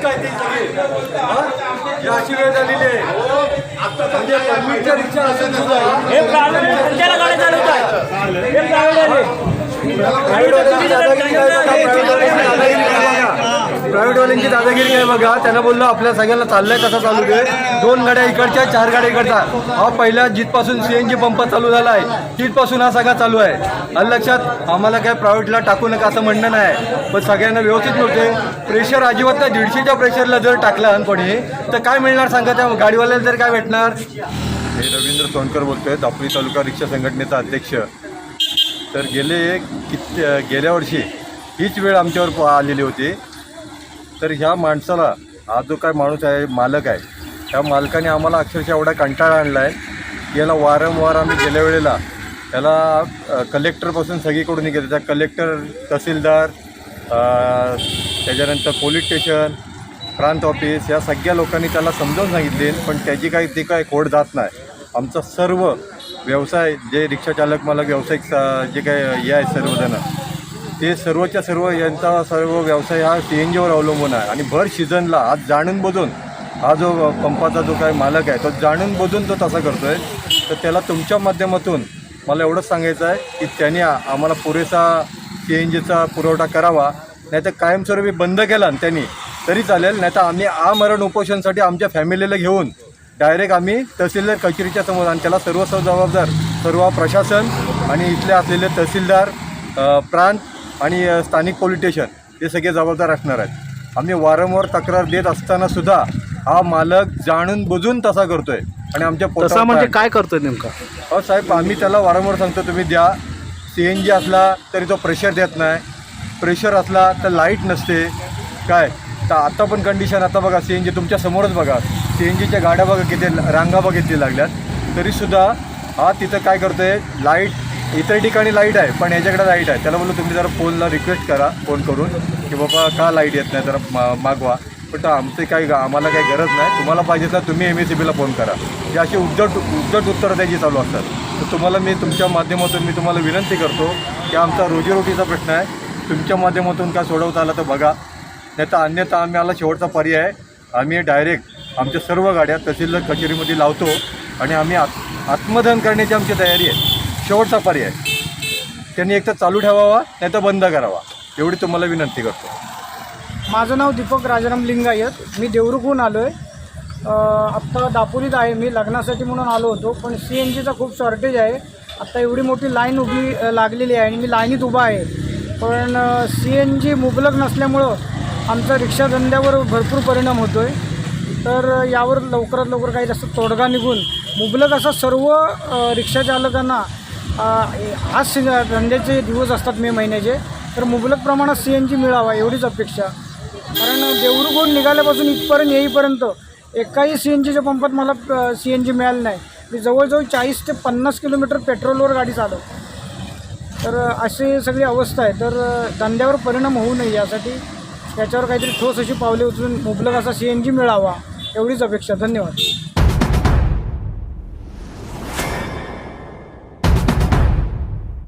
आहेत काय ते सगळे हा? अशी वेळ झालेली आहे. म्हणजे परमिटच्या रिक्षा असेल सुद्धा हे प्रायव्हेट त्यांच्याला गाड्या चालवतात हे प्रायव्हेट आहे प्रायव्हेटवाल्यांची दादागिरी काय बघा प्रायव्हेटवाल्यांची दादागिरी काय बघा प्रायव्हेटवाल्यांची काय बघा त्यांना बोललो आपल्या सगळ्यांना चाललंय तसा चालू दे. दोन गाड्या इकडच्या चार गाड्या इकडचा हा पहिला जिथपासून सीएनजी पंप चालू झाला आहे तिथपासून हा सगळा चालू आहे. आणि लक्षात आम्हाला काय प्रायव्हेटला टाकू नका असं म्हणणं नाही. पण सगळ्यांना व्यवस्थित मिळते प्रेशर अजिबात नाही. दीडशेच्या प्रेशरला जर टाकलं लहानपणी तर काय मिळणार सांगा त्या गाडीवाल्याला जर काय भेटणार? मी रवींद्र सोनकर बोलतोय दापोली तालुका रिक्षा संघटनेचा अध्यक्ष. तर गेले किती गेल्या वर्षी हीच वेळ आमच्यावर प- आलेली होती. तर ह्या माणसाला हा जो काय माणूस आहे मालक आहे त्या मालकाने आम्हाला अक्षरशः एवढा कंटाळा आणला आहे याला वारंवार आम्ही गेल्या वेळेला त्याला कलेक्टरपासून सगळीकडून गेलं त्या कलेक्टर तहसीलदार त्याच्यानंतर पोलीस स्टेशन प्रांत ऑफिस या सगळ्या लोकांनी त्याला समजावून सांगितले. पण त्याची काही ते काय खोड जात नाही. आमचा सर्व व्यवसाय जे रिक्षा चालक मालक व्यावसायिक जे काय हे आहेत सर्वजणं ते सर्वच्या सर्व यांचा सर्व व्यवसाय हा सी एन जीवर अवलंबून आहे. आणि भर सीझनला आज जाणून बजून हा जो पंपाचा जो काय मालक आहे तो जाणून बजून तो तसा करतोय. तर त्याला तुमच्या माध्यमातून मला एवढंच सांगायचं आहे की त्याने आम्हाला पुरेसा सी एन जीचा पुरवठा करावा नाही तर कायमस्वरूपी बंद केला त्यांनी तरी चालेल नाही तर आम्ही आमरण उपोषणसाठी आमच्या फॅमिलीला घेऊन डायरेक्ट आम्ही तहसीलदार कचेरीच्या समोर आणि त्याला सर्व जबाबदार सर्व प्रशासन आणि इथले असलेले तहसीलदार प्रांत आणि स्थानिक पोलीस स्टेशन हे सगळे जबाबदार असणार आहेत. आम्ही वारंवार तक्रार देत असताना सुद्धा हा मालक जाणून बुजून तसा करतोय. आणि आमच्या तसा पोटावर म्हणजे काय करतोय नेमका? अहो साहेब आम्ही त्याला वारंवार सांगतो तुम्ही द्या. सी एन जी असला तरी तो प्रेशर देत नाही. प्रेशर असला तर लाइट नसते. काय? तर आता पण कंडिशन आता बघा सी एन जी तुमच्या समोरच बघा. सी एन जीच्या गाड्या बघा किती रांगा बघा किती लागल्यात. तरीसुद्धा हा तिथं काय करतोय? लाइट इतर ठिकाणी लाइट आहे पण याच्याकडे लाइट आहे. त्याला बोललो तुम्ही जरा फोनला रिक्वेस्ट करा फोन करून की बाबा का लाइट येत नाही जरा मा मागवा. पण तर आमचे काही आम्हाला काही गरज नाही. तुम्हाला पाहिजे तर तुम्ही एम एस सी बीला फोन करा. हे अशी उद्धट उद्धट उत्तरं द्यायची चालू असतात. तर तुम्हाला मी तुमच्या माध्यमातून मी तुम्हाला विनंती करतो की आमचा रोजीरोटीचा प्रश्न आहे. तुमच्या माध्यमातून काय सोडवता आला तर बघा. नाही तर अन्यथा आम्ही आला शेवटचा पर्याय आम्ही डायरेक्ट आमच्या सर्व गाड्या तहसीलदार कचेरीमध्ये लावतो आणि आम्ही आत्मदहन करण्याची आमची तयारी आहे. शेवटचा पर्याय. त्यांनी एकतर चालू ठेवावा नाही तर बंद करावा. एवढी तुम्हाला विनंती करतो. माझं नाव दीपक राजाराम लिंगायत. मी देवरुखहून आलो आहे आत्ता दापोलीत आहे मी लग्नासाठी म्हणून आलो होतो पण सी एन जीचा खूप शॉर्टेज आहे. आत्ता एवढी मोठी लाईन उभी लागलेली आहे आणि मी लाईनीत उभा आहे. पण सी एन जी मुबलक नसल्यामुळं आमचा रिक्षाधंद्यावर भरपूर परिणाम होतो आहे तर यावर लवकरात लवकर काही जास्त तोडगा निघून मुबलक असा सर्व रिक्षाचालकांना रिक्षा आज सी धंद्याचे दिवस असतात मे महिन्याचे तर मुबलक प्रमाणात सी एन जी मिळावा एवढीच अपेक्षा. कारण देऊरगोड निघाल्यापासून इथपर्यंत येईपर्यंत एकाही सी एन जीच्या पंपात मला सी एन जी मिळालं नाही. मी जवळजवळ चाळीस ते पन्नास किलोमीटर पेट्रोलवर गाडी चालव तर अशी सगळी अवस्था आहे. तर धंद्यावर परिणाम होऊ नये यासाठी त्याच्यावर काहीतरी ठोस अशी पावले उचलून मुबलक असा सी एन जी मिळावा एवढीच अपेक्षा. धन्यवाद.